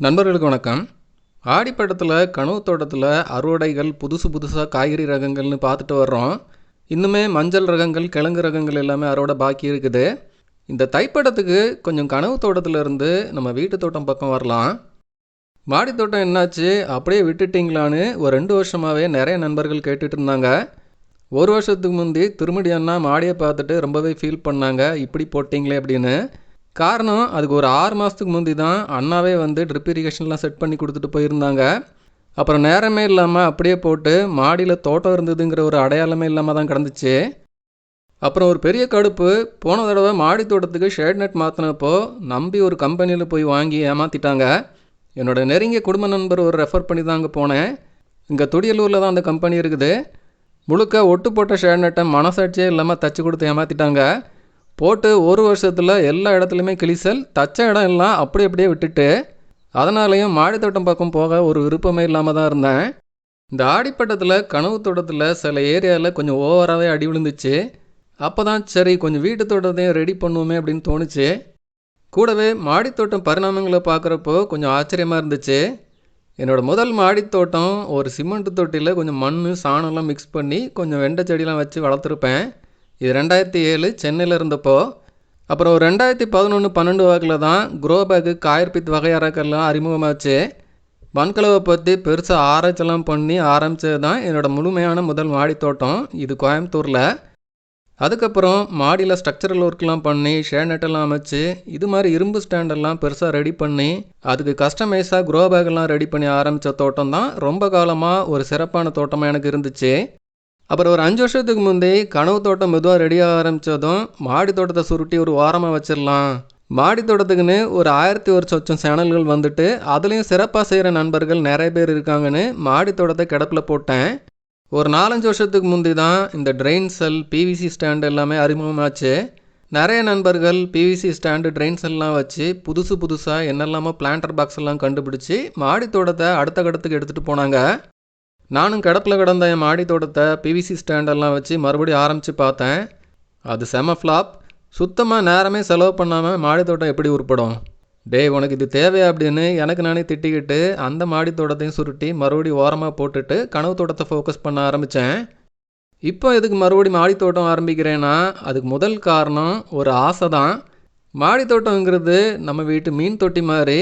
நண்பர்களுக்கு வணக்கம். ஆடிப்பட்டத்தில் கனவு தோட்டத்தில் அறுவடைகள் புதுசு புதுசாக காய்கறி ரகங்கள்னு பார்த்துட்டு வர்றோம். இன்னுமே மஞ்சள் ரகங்கள் கிழங்கு ரகங்கள் எல்லாமே அறுவடை பாக்கி இருக்குது. இந்த தைப்படத்துக்கு கொஞ்சம் கனவு தோட்டத்தில் இருந்து நம்ம வீட்டு தோட்டம் பக்கம் வரலாம். மாடி தோட்டம் என்னாச்சு? அப்படியே விட்டுட்டிங்களான்னு ஒரு ரெண்டு வருஷமாகவே நிறைய நண்பர்கள் கேட்டுட்டு இருந்தாங்க. ஒரு வருஷத்துக்கு முந்தி திருமடி அண்ணா மாடியை பார்த்துட்டு ரொம்பவே ஃபீல் பண்ணாங்க. இப்படி போட்டிங்களே அப்படின்னு. காரணம் அதுக்கு ஒரு ஆறு மாதத்துக்கு முந்தி தான் அண்ணாவே வந்து ட்ரிப் இரிகேஷன்லாம் செட் பண்ணி கொடுத்துட்டு போயிருந்தாங்க. அப்புறம் நேரமே இல்லாமல் அப்படியே போட்டு மாடியில் தோட்டம் இருந்ததுங்கிற ஒரு அடையாளமே இல்லாமல் தான் கிடந்துச்சு. அப்புறம் ஒரு பெரிய கடுப்பு போன தடவை மாடி தோட்டத்துக்கு ஷேட் நெட் மாற்றினப்போ நம்பி ஒரு கம்பெனியில் போய் வாங்கி ஏமாற்றிட்டாங்க என்னோட நெருங்கிய குடும்ப நண்பர் ஒரு ரெஃபர் பண்ணி தான் அங்கே போனேன். இங்கே துடியலூரில் தான் அந்த கம்பெனி இருக்குது. முழுக்க ஒட்டு போட்ட ஷேட் நெட்டை மனசாட்சியே இல்லாமல் தச்சு கொடுத்து ஏமாற்றிட்டாங்க போட்டு ஒரு வருஷத்தில் எல்லா இடத்துலையுமே கிளிசல் தச்ச இடம் எல்லாம் அப்படி அப்படியே விட்டுட்டு அதனாலேயும் மாடித்தோட்டம் பக்கம் போக ஒரு விருப்பமே இல்லாமல் தான் இருந்தேன். இந்த ஆடிப்பட்டத்தில் கனவு தோட்டத்தில் சில ஏரியாவில் கொஞ்சம் ஓவராகவே அடி விழுந்துச்சு. அப்போ தான் சரி கொஞ்சம் வீட்டு தோட்டத்தையும் ரெடி பண்ணுவோமே அப்படின்னு தோணுச்சு. கூடவே மாடித்தோட்டம் பரிணாமங்களை பார்க்குறப்போ கொஞ்சம் ஆச்சரியமாக இருந்துச்சு. என்னோட முதல் மாடித்தோட்டம் ஒரு சிமெண்ட் தொட்டியில் கொஞ்சம் மண் சாணம்லாம் மிக்ஸ் பண்ணி கொஞ்சம் வெண்டை செடியெலாம் வச்சு வளர்த்துருப்பேன். இது ரெண்டாயிரத்தி ஏழு சென்னையில் இருந்தப்போ அப்புறம் ஒரு ரெண்டாயிரத்தி பதினொன்று பன்னெண்டு வாக்கில் தான் குரோ பேக்கு காயற்பித் வகையறாக்கெல்லாம் அறிமுகமாச்சு. வன்கலவை பற்றி பெருசாக ஆராய்ச்சிலாம் பண்ணி ஆரம்பித்தது தான் என்னோடய முழுமையான முதல் மாடித்தோட்டம் இது கோயம்புத்தூரில். அதுக்கப்புறம் மாடியில் ஸ்ட்ரக்சரல் ஒர்க்லாம் பண்ணி ஷேனட்டெல்லாம் அமைச்சு இது மாதிரி இரும்பு ஸ்டாண்டெல்லாம் பெருசாக ரெடி பண்ணி அதுக்கு கஸ்டமைஸாக க்ரோ பேக்கெல்லாம் ரெடி பண்ணி ஆரம்பித்த தோட்டம் தான் ரொம்ப காலமாக ஒரு சிறப்பான தோட்டமாக எனக்கு இருந்துச்சு. அப்புறம் ஒரு அஞ்சு வருஷத்துக்கு முந்தைய கனவு தோட்டம் மெதுவாக ரெடியாக ஆரம்பித்ததும் மாடி தோட்டத்தை சுருட்டி ஒரு ஓரமாக வச்சிடலாம். மாடி தோட்டத்துக்குன்னு ஒரு ஆயிரத்தி ஒரு சொச்சம் சேனல்கள் வந்துட்டு அதுலேயும் சிறப்பாக செய்கிற நண்பர்கள் நிறைய பேர் இருக்காங்கன்னு மாடி தோட்டத்தை கிடப்பில் போட்டேன். ஒரு நாலஞ்சு வருஷத்துக்கு முந்தி தான் இந்த ட்ரெயின் செல் பிவிசி ஸ்டாண்டு எல்லாமே அறிமுகமாச்சு. நிறைய நண்பர்கள் பிவிசி ஸ்டாண்டு ட்ரெயின் செல்லாம் வச்சு புதுசு புதுசாக என்னெல்லாமோ பிளான்டர் பாக்ஸ் எல்லாம் கண்டுபிடிச்சி மாடி தோட்டத்தை அடுத்த கடத்துக்கு எடுத்துகிட்டு போனாங்க. நானும் கிடப்பில் கிடந்த என் மாடி தோட்டத்தை பிவிசி ஸ்டாண்டெல்லாம் வச்சு மறுபடியும் ஆரம்பித்து பார்த்தேன். அது செம ஃப்ளாப் சுத்தமாக நேரமே செலவு பண்ணாமல் மாடி தோட்டம் எப்படி உருப்படும்? டேய் உனக்கு இது தேவையா அப்படின்னு எனக்கு நானே திட்டிக்கிட்டு அந்த மாடி தோட்டத்தையும் சுருட்டி மறுபடியும் ஓரமாக போட்டுட்டு கனவு தோட்டத்தை ஃபோக்கஸ் பண்ண ஆரம்பித்தேன் இப்போ எதுக்கு மறுபடியும் மாடி தோட்டம் ஆரம்பிக்கிறேன்னா அதுக்கு முதல் காரணம் ஒரு ஆசை தான். மாடி தோட்டங்கிறது நம்ம வீட்டு மீன் தொட்டி மாதிரி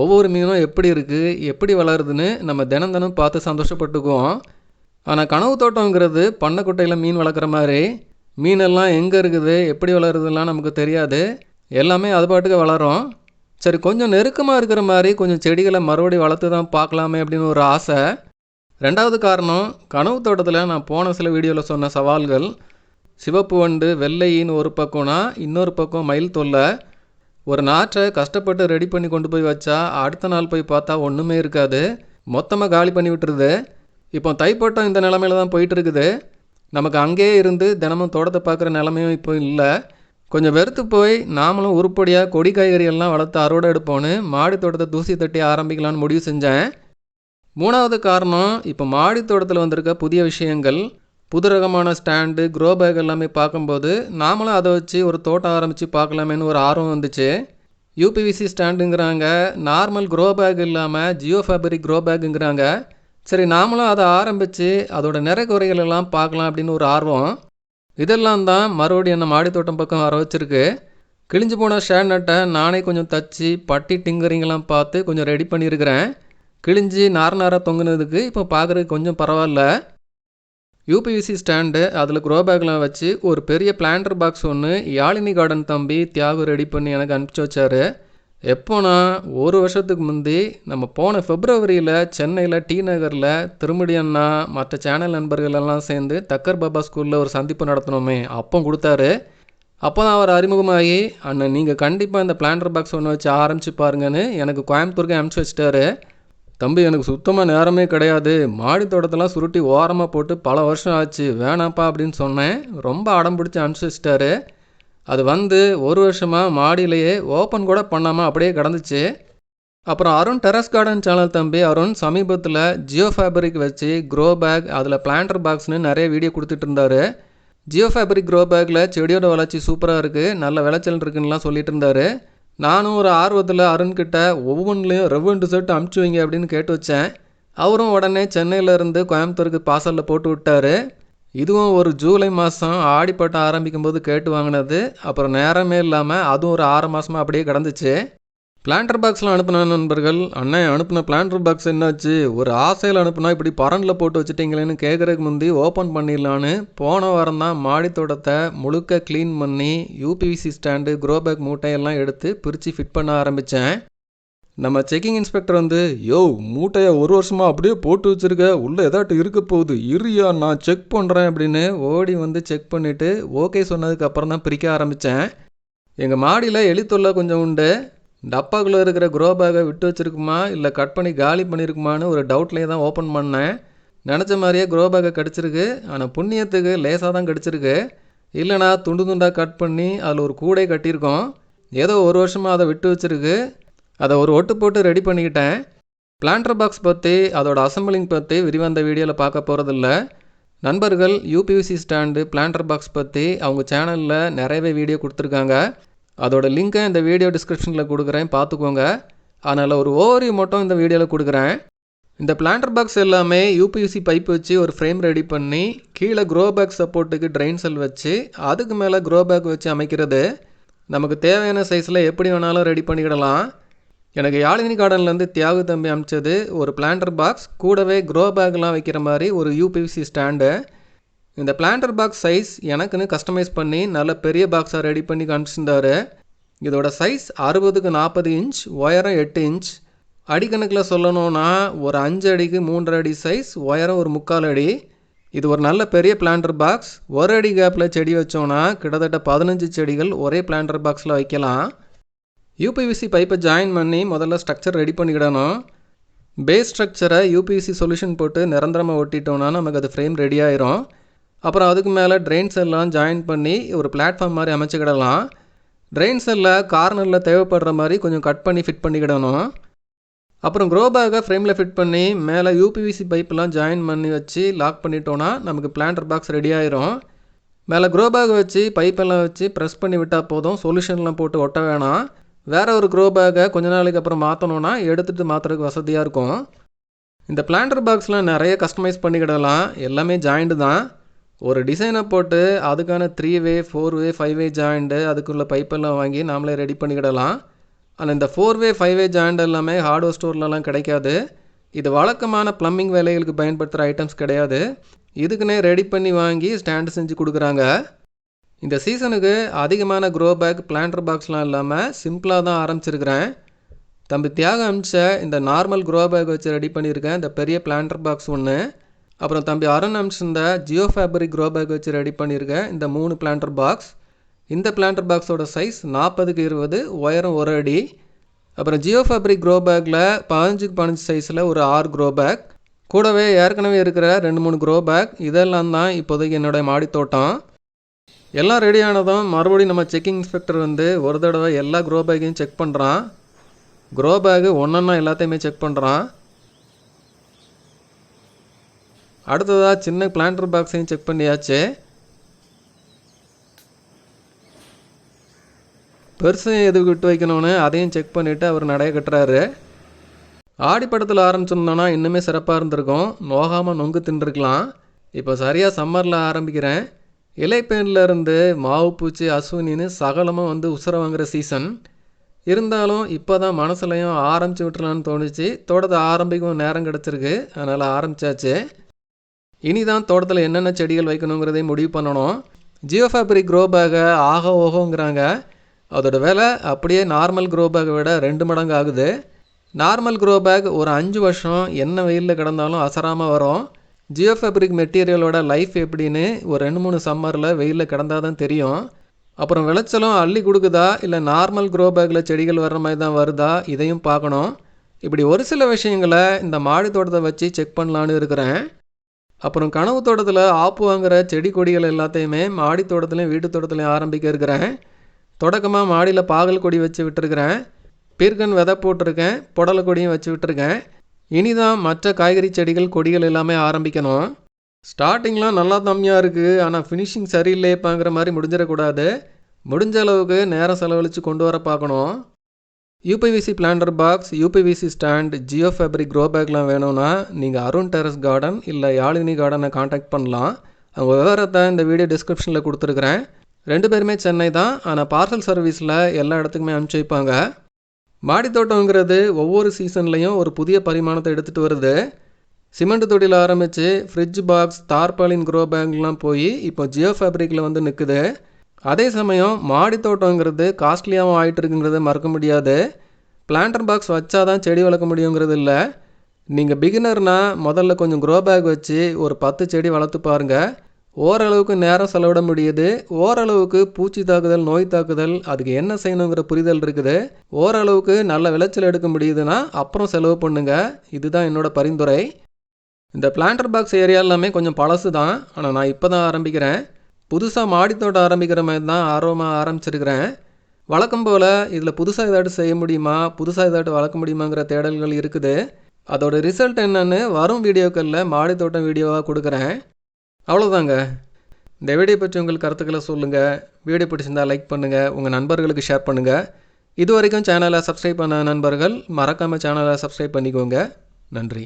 ஒவ்வொரு மீனும் எப்படி இருக்குது எப்படி வளருதுன்னு நம்ம தினம் தினம் பார்த்து சந்தோஷப்பட்டுக்குவோம். ஆனால் கனவு தோட்டங்கிறது பண்ணைக்குட்டையில் மீன் வளர்க்குற மாதிரி மீனெல்லாம் எங்கே இருக்குது எப்படி வளருதுலாம் நமக்கு தெரியாது. எல்லாமே அது பாட்டுக்கு வளரும். சரி கொஞ்சம் நெருக்கமாக இருக்கிற மாதிரி கொஞ்சம் செடிகளை மறுபடியும் வளர்த்து தான் பார்க்கலாமே அப்படின்னு ஒரு ஆசை. ரெண்டாவது காரணம் கனவு தோட்டத்தில் நான் போன சில வீடியோவில் சொன்ன சவால்கள் சிவப்பு வண்டு வெள்ளையின்னு ஒரு பக்கம்னா இன்னொரு பக்கம் மயில் தொல்லை ஒரு நாற்றை கஷ்டப்பட்டு ரெடி பண்ணி கொண்டு போய் வச்சா அடுத்த நாள் போய் பார்த்தா ஒன்றுமே இருக்காது. மொத்தமாக காலி பண்ணி விட்டுருது. இப்போ தைப்பட்டம் இந்த நிலமையில தான் போயிட்டு இருக்குது நமக்கு அங்கேயே இருந்து தினமும் தோட்டத்தை பார்க்குற நிலமையும் இப்போ இல்லை. கொஞ்சம் வெறுத்து போய் நாமளும் உருப்படியாக கொடி காய்கறியெல்லாம் வளர்த்து அறுவடை எடுப்போன்னு மாடி தோட்டத்தை தூசி தட்டி ஆரம்பிக்கலான்னு முடிவு செஞ்சேன். மூணாவது காரணம் இப்போ மாடி தோட்டத்தில் வந்திருக்க புதிய விஷயங்கள். புது ரகமான ஸ்டாண்டு க்ரோ பேக் எல்லாமே பார்க்கும்போது நாமளும் அதை வச்சு ஒரு தோட்டம் ஆரம்பித்து பார்க்கலாமேன்னு ஒரு ஆர்வம் வந்துச்சு. யூபிவிசி ஸ்டாண்டுங்கிறாங்க நார்மல் க்ரோ பேக் இல்லாமல் ஜியோ ஃபேப்ரிக் க்ரோ பேக்குங்கிறாங்க சரி நாமளும் அதை ஆரம்பித்து அதோட நிறைகுறைகள் எல்லாம் பார்க்கலாம் அப்படின்னு ஒரு ஆர்வம். இதெல்லாம் தான் மறுபடியும் என்ன மாடித்தோட்டம் பக்கம் வர வச்சுருக்கு. கிழிஞ்சு போன ஷேர் நட்டை நானே கொஞ்சம் தச்சு பட்டி டிங்கரிங்கெல்லாம் பார்த்து கொஞ்சம் ரெடி பண்ணியிருக்கிறேன். கிழிஞ்சு நார் நாராக தொங்குனதுக்கு இப்போ பார்க்குறதுக்கு கொஞ்சம் பரவாயில்ல. யூபிவிசி ஸ்டாண்டு அதில் க்ரோ பேக்கில் வச்சு ஒரு பெரிய பிளான்டர் பாக்ஸ் ஒன்று யாழினி கார்டன் தம்பி தியாகு ரெடி பண்ணி எனக்கு அனுப்பிச்சி வச்சாரு. எப்போனா ஒரு வருஷத்துக்கு முந்தி நம்ம போன பிப்ரவரியில் சென்னையில் டி நகரில் திருமடி அண்ணா மற்ற சேனல் நண்பர்கள் எல்லாம் சேர்ந்து தக்கர் பாபா ஸ்கூலில் ஒரு சந்திப்பு நடத்தினோமே அப்போ கொடுத்தாரு. அப்போ தான் அவர் அறிமுகமாகி அண்ணன் நீங்கள் கண்டிப்பாக இந்த பிளான்டர் பாக்ஸ் ஒன்று வச்சு ஆரம்பிச்சு பாருங்கன்னு எனக்கு கோயம்புத்தூருக்கு அனுப்பிச்சி வச்சிட்டாரு. தம்பி எனக்கு சுத்தமாக நேரமே கிடையாது. மாடி தோட்டத்தெல்லாம் சுருட்டி ஓரமாக போட்டு பல வருஷம் ஆச்சு. வேணாப்பா அப்படின்னு சொன்னேன். ரொம்ப அடம் பிடிச்சி அனுசரிச்சிட்டாரு. அது வந்து ஒரு வருஷமாக மாடியிலேயே ஓப்பன் கூட பண்ணாமல் அப்படியே கிடந்துச்சு. அப்புறம் அருண் டெரஸ் கார்டன் சேனல் தம்பி அருண் சமீபத்தில் ஜியோ ஃபேப்ரிக் வச்சு க்ரோ பேக் அதில் பிளான்டர் பாக்ஸ்னு நிறைய வீடியோ கொடுத்துட்டு இருந்தாரு. ஜியோ ஃபேப்ரிக் க்ரோ பேக்கில் செடியோட வளர்ச்சி சூப்பராக இருக்குது நல்ல விளைச்சல் இருக்குன்னுலாம் சொல்லிட்டு இருந்தாரு. நானும் ஒரு ஆர்வத்தில் அருண்கிட்ட ஒவ்வொன்றுலையும் ரெவ்வெண்டு செட் அமுச்சு வைங்க அப்படின்னு கேட்டு வச்சேன். அவரும் உடனே சென்னையில இருந்து கோயம்புத்தூருக்கு பார்சலில் போட்டு விட்டாரு. இதுவும் ஒரு ஜூலை மாதம் ஆடிப்பட்டம் ஆரம்பிக்கும் போது கேட்டு வாங்கினது. அப்புறம் நேரமே இல்லாமல் அதுவும் ஒரு ஆறு மாதமாக அப்படியே கிடந்துச்சு. பிளான்டர் பாக்ஸ்லாம் அனுப்பின நண்பர்கள் அண்ணன் அனுப்பின பிளான்டர் பாக்ஸ் என்னாச்சு? ஒரு ஆசையில் அனுப்புனா இப்படி பரனில் போட்டு வச்சுட்டீங்களேன்னு கேட்குறதுக்கு முந்தி ஓப்பன் பண்ணிடலான்னு போன வாரம் தான் மாடித்தோட்டத்தை முழுக்க க்ளீன் பண்ணி யூபிவிசி ஸ்டாண்டு க்ரோ பேக் மூட்டையெல்லாம் எடுத்து பிரித்து ஃபிட் பண்ண ஆரம்பித்தேன் நம்ம செக்கிங் இன்ஸ்பெக்டர் வந்து யோ மூட்டையை ஒரு வருஷமாக அப்படியே போட்டு வச்சிருக்க உள்ளே ஏதாட்டும் இருக்க போகுது இருயா நான் செக் பண்ணுறேன் அப்படின்னு ஓடி வந்து செக் பண்ணிவிட்டு ஓகே சொன்னதுக்கு அப்புறம் தான் பிரிக்க ஆரம்பித்தேன் எங்கள் மாடியில் எலி தொல்லை கொஞ்சம் உண்டு. டப்பாக்குள்ளே இருக்கிற க்ரோ பேக்கை விட்டு வச்சிருக்குமா? இல்லை கட் பண்ணி காலி பண்ணியிருக்குமான்னு ஒரு டவுட்லேயே தான் ஓப்பன் பண்ணேன். நினச்ச மாதிரியே க்ரோ பேக்கை கிடச்சிருக்கு. ஆனால் புண்ணியத்துக்கு லேசாக தான் கிடச்சிருக்கு. இல்லைனா துண்டு துண்டாக கட் பண்ணி அதில் ஒரு கூடை கட்டியிருக்கோம். ஏதோ ஒரு வருஷமாக அதை விட்டு வச்சிருக்கு. அதை ஒரு ஒட்டு போட்டு ரெடி பண்ணிக்கிட்டேன். பிளான்டர் பாக்ஸ் பற்றி அதோட அசம்பிளிங் பற்றி விரிவந்த வீடியோவில் பார்க்க போகிறதில்ல நண்பர்கள் யூபிவிசி ஸ்டாண்டு பிளான்டர் பாக்ஸ் பற்றி அவங்க சேனலில் நிறையவே வீடியோ கொடுத்துருக்காங்க. அதோட லிங்க்கை இந்த வீடியோ டிஸ்கிரிப்ஷனில் கொடுக்குறேன். பார்த்துக்கோங்க. அதனால் ஒரு ஓவரியூ மட்டும் இந்த வீடியோவில் கொடுக்குறேன். இந்த பிளான்டர் பாக்ஸ் எல்லாமே யூபியூசி பைப் வச்சு ஒரு ஃப்ரேம் ரெடி பண்ணி கீழே க்ரோ பேக் சப்போர்ட்டுக்கு ட்ரெயின் செல் வச்சு அதுக்கு மேலே க்ரோ பேக் வச்சு அமைக்கிறது. நமக்கு தேவையான சைஸில் எப்படி வேணாலும் ரெடி பண்ணிக்கிடலாம் எனக்கு யாழினி கார்டன்லேருந்து தியாகு தம்பி அமிச்சது ஒரு பிளான்டர் பாக்ஸ் கூடவே க்ரோ பேக்லாம் வைக்கிற மாதிரி ஒரு யூபிவிசி ஸ்டாண்டு இந்த பிளான்டர் பாக்ஸ் சைஸ் எனக்குன்னு கஸ்டமைஸ் பண்ணி நல்ல பெரிய பாக்ஸாக ரெடி பண்ணி காமிச்சிருந்தாரு. இதோட சைஸ் அறுபதுக்கு நாற்பது இன்ச் உயரம் எட்டு இன்ச் அடிக்கணக்கில் சொல்லணும்னா ஒரு அஞ்சு அடிக்கு மூன்றரை அடி சைஸ் உயரம் ஒரு முக்கால் அடி. இது ஒரு நல்ல பெரிய பிளான்டர் பாக்ஸ் ஒரு அடி கேப்பில் செடி வச்சோன்னா கிட்டத்தட்ட பதினஞ்சு செடிகள் ஒரே பிளான்டர் பாக்ஸில் வைக்கலாம். யூபிவிசி பைப்பை ஜாயின் பண்ணி முதல்ல ஸ்ட்ரக்சர் ரெடி பண்ணிக்கிடணும். பேஸ் ஸ்ட்ரக்சரை யூபிவிசி சொல்யூஷன் போட்டு நிரந்தரமாக ஒட்டிட்டோன்னா நமக்கு அது ஃப்ரேம் ரெடி ஆயிரும். அப்புறம் அதுக்கு மேலே ட்ரெயின் செல்லாம் ஜாயின் பண்ணி ஒரு பிளாட்ஃபார்ம் மாதிரி அமைச்சுக்கிடலாம். ட்ரெயின் செல்லை கார்னரில் தேவைப்படுற மாதிரி கொஞ்சம் கட் பண்ணி ஃபிட் பண்ணிக்கிடணும். அப்புறம் க்ரோ பேக்கை ஃப்ரேமில் ஃபிட் பண்ணி மேலே யூபிவிசி பைப்பெல்லாம் ஜாயின் பண்ணி வச்சு லாக் பண்ணிட்டோன்னா நமக்கு பிளான்டர் பாக்ஸ் ரெடி ஆயிரும். மேலே க்ரோ பேக் வச்சு பைப்பெல்லாம் வச்சு ப்ரெஸ் பண்ணி விட்டால் போதும். சொல்யூஷன்லாம் போட்டு ஒட்ட வேணாம். வேறு ஒரு க்ரோ பேக்கை கொஞ்ச நாளைக்கு அப்புறம் மாற்றணுன்னா எடுத்துகிட்டு மாற்றுறதுக்கு வசதியாக இருக்கும். இந்த பிளான்டர் பாக்ஸ்லாம் நிறைய கஸ்டமைஸ் பண்ணிக்கிடலாம். எல்லாமே ஜாயிண்ட்டு தான். ஒரு டிசைனை போட்டு அதுக்கான three way four way five way joint அதுக்குள்ள பைப்பெல்லாம் வாங்கி நாமளே ரெடி பண்ணிக்கிடலாம். ஆனால் இந்த four way five way joint எல்லாமே ஹார்ட்வேர் ஸ்டோர்லலாம் கிடைக்காது. இது வழக்கமான ப்ளம்பிங் வேலைகளுக்கு பயன்படுத்துகிற ஐட்டம்ஸ் கிடையாது. இதுக்குன்னே ரெடி பண்ணி வாங்கி ஸ்டாண்டு செஞ்சு கொடுக்குறாங்க. இந்த சீசனுக்கு அதிகமான க்ரோ பேக் பிளான்டர் பாக்ஸ்லாம் இல்லாமல் சிம்பிளாக தான் ஆரம்பிச்சிருக்கிறேன். தம்பி தியாகம் அமிச்ச இந்த நார்மல் க்ரோ பேக் வச்சு ரெடி பண்ணியிருக்கேன். இந்த பெரிய பிளான்டர் பாக்ஸ் ஒன்று அப்புறம் தம்பி அருண் அமிச்சிருந்த ஜியோ ஃபேப்ரிக் க்ரோ பேக் வச்சு ரெடி பண்ணியிருக்கேன். இந்த மூணு பிளான்டர் பாக்ஸ் இந்த பிளான்டர் பாக்ஸோட சைஸ் நாற்பதுக்கு இருபது உயரம் ஒரு அடி. அப்புறம் ஜியோ ஃபேப்ரிக் க்ரோ பேக்கில் பதினஞ்சுக்கு பதினஞ்சு சைஸில் ஒரு ஆறு க்ரோ பேக் கூடவே ஏற்கனவே இருக்கிற ரெண்டு மூணு க்ரோ பேக் இதெல்லாம் தான் இப்போதைக்கு என்னுடைய மாடித்தோட்டம். எல்லாம் ரெடியானதும் மறுபடியும் நம்ம செக்கிங் இன்ஸ்பெக்டர் வந்து ஒரு தடவை எல்லா க்ரோ பேக்கையும் செக் பண்ணுறான் க்ரோ பேக்கு ஒன்றொன்னா எல்லாத்தையுமே செக் பண்ணுறான் அடுத்ததாக சின்ன பிளான்டர் பாக்ஸையும் செக் பண்ணியாச்சு. பெருசையும் எதுக்கு விட்டு வைக்கணும்னு அதையும் செக் பண்ணிவிட்டு அவர் நடைய கட்டுறாரு. ஆடிப்படத்தில் ஆரம்பிச்சிருந்தோன்னா இன்னுமே சிறப்பாக இருந்திருக்கும். நோகாமல் நொங்கு தின்றுருக்கலாம். இப்போ சரியாக சம்மரில் ஆரம்பிக்கிறேன். இலைப்பேனிலிருந்து மாவு பூச்சி அஸ்வினின்னு சகலமாக வந்து உசுர வாங்குகிற சீசன் இருந்தாலும் இப்போ தான் மனசுலையும் ஆரம்பிச்சு விட்டுலான்னு தோணுச்சு. தோட்டத்தை ஆரம்பிக்கும் நேரம் கிடச்சிருக்கு. அதனால் ஆரம்பித்தாச்சு இனிதான் தோட்டத்தில் என்னென்ன செடிகள் வைக்கணுங்கிறதையும் முடிவு பண்ணணும். ஜியோ ஃபேப்ரிக் க்ரோ பேக்கை ஆக ஓகோங்கிறாங்க. அதோட விலை அப்படியே நார்மல் க்ரோ பேக்கை விட ரெண்டு மடங்கு ஆகுது. நார்மல் க்ரோ பேக் ஒரு அஞ்சு வருஷம் என்ன வெயிலில் கிடந்தாலும் அசராமல் வரும். ஜியோ ஃபேப்ரிக் மெட்டீரியலோட லைஃப் எப்படின்னு ஒரு ரெண்டு மூணு சம்மரில் வெயிலில் கிடந்தால் தான் தெரியும். அப்புறம் விளைச்சலும் அள்ளி கொடுக்குதா? இல்லை நார்மல் க்ரோ பேக்கில் செடிகள் வர்ற மாதிரி தான் வருதா? இதையும் பார்க்கணும். இப்படி ஒரு சில விஷயங்களை இந்த மாடி தோட்டத்தை வச்சு செக் பண்ணலான்னு இருக்கிறேன். அப்புறம் கனவு தோட்டத்தில் ஆப்பு வாங்குற செடி கொடிகள் எல்லாத்தையுமே மாடி தோட்டத்துலையும் வீட்டு தோட்டத்துலையும் ஆரம்பிக்க இருக்கிறேன். தொடக்கமாக மாடியில் பாகல் கொடி வச்சு விட்டுருக்கிறேன். பீர்க்கன் விதை போட்டிருக்கேன் புடலை கொடியும் வச்சு விட்டுருக்கேன். இனிதான் மற்ற காய்கறி செடிகள் கொடிகள் எல்லாமே ஆரம்பிக்கணும். ஸ்டார்டிங்லாம் நல்லா தம்மியாக இருக்குது ஆனால் ஃபினிஷிங் சரியில்லைப்பாங்கிற மாதிரி முடிஞ்சிடக்கூடாது. முடிஞ்ச அளவுக்கு நேரம் செலவழித்து கொண்டு வர பார்க்கணும். UPVC planter box UPVC stand geo fabric grow பேக்லாம் வேணும்னா நீங்கள் அருண் டெரஸ் கார்டன் இல்லை யாழினி கார்டனை காண்டாக்ட் பண்ணலாம். அவங்க விவரத்தை இந்த வீடியோ டிஸ்கிரிப்ஷனில் கொடுத்துருக்குறேன். ரெண்டு பேருமே சென்னை தான். ஆனால் பார்சல் சர்வீஸில் எல்லா இடத்துக்குமே அனுப்பிச்சி வைப்பாங்க. மாடித்தோட்டங்கிறது ஒவ்வொரு சீசன்லேயும் ஒரு புதிய பரிமாணத்தை எடுத்துகிட்டு வருது. சிமெண்ட் தொட்டியில் ஆரம்பித்து ஃப்ரிட்ஜ் பாக்ஸ் தார்பாலின் க்ரோ பேக்லாம் போய் இப்போ ஜியோ ஃபேப்ரிக்கில் வந்து நிற்குது அதே சமயம் மாடி தோட்டங்கிறது காஸ்ட்லியாகவும் ஆகிட்டு இருக்குங்கிறத மறக்க முடியாது. பிளான்டர் பாக்ஸ் வச்சா தான் செடி வளர்க்க முடியுங்கிறது இல்லை. நீங்கள் பிகினர்னால் முதல்ல கொஞ்சம் க்ரோ பேக் வச்சு ஒரு பத்து செடி வளர்த்து பாருங்கள் ஓரளவுக்கு நேரம் செலவிட முடியுது. ஓரளவுக்கு பூச்சி தாக்குதல் நோய் தாக்குதல் அதுக்கு என்ன செய்யணுங்கிற புரிதல் இருக்குது. ஓரளவுக்கு நல்ல விளைச்சல் எடுக்க முடியுதுன்னா அப்புறம் செலவு பண்ணுங்க. இதுதான் என்னோட பரிந்துரை. இந்த பிளான்டர் பாக்ஸ் ஏரியா எல்லாமே கொஞ்சம் பழசு தான் ஆனால் நான் இப்போ தான் ஆரம்பிக்கிறேன். புதுசாக மாடித்தோட்டம் ஆரம்பிக்கிற மாதிரி தான் ஆர்வமாக ஆரம்பிச்சிருக்கிறேன். வழக்கம் போல் இதில் புதுசாக ஏதாட்டு செய்ய முடியுமா? புதுசாக ஏதாட்டு வளர்க்க முடியுமாங்கிற தேடல்கள் இருக்குது. அதோட ரிசல்ட் என்னன்னு வரும் வீடியோக்களில் மாடித்தோட்டம் வீடியோவாக கொடுக்குறேன். அவ்வளோதாங்க இந்த வீடியோ பற்றி உங்கள் கருத்துக்களை சொல்லுங்கள் வீடியோ பிடிச்சிருந்தால் லைக் பண்ணுங்கள் உங்கள் நண்பர்களுக்கு ஷேர் பண்ணுங்கள் இது வரைக்கும் சேனலை சப்ஸ்கிரைப் பண்ண நண்பர்கள் மறக்காமல் சேனலை சப்ஸ்கிரைப் பண்ணிக்கோங்க. நன்றி.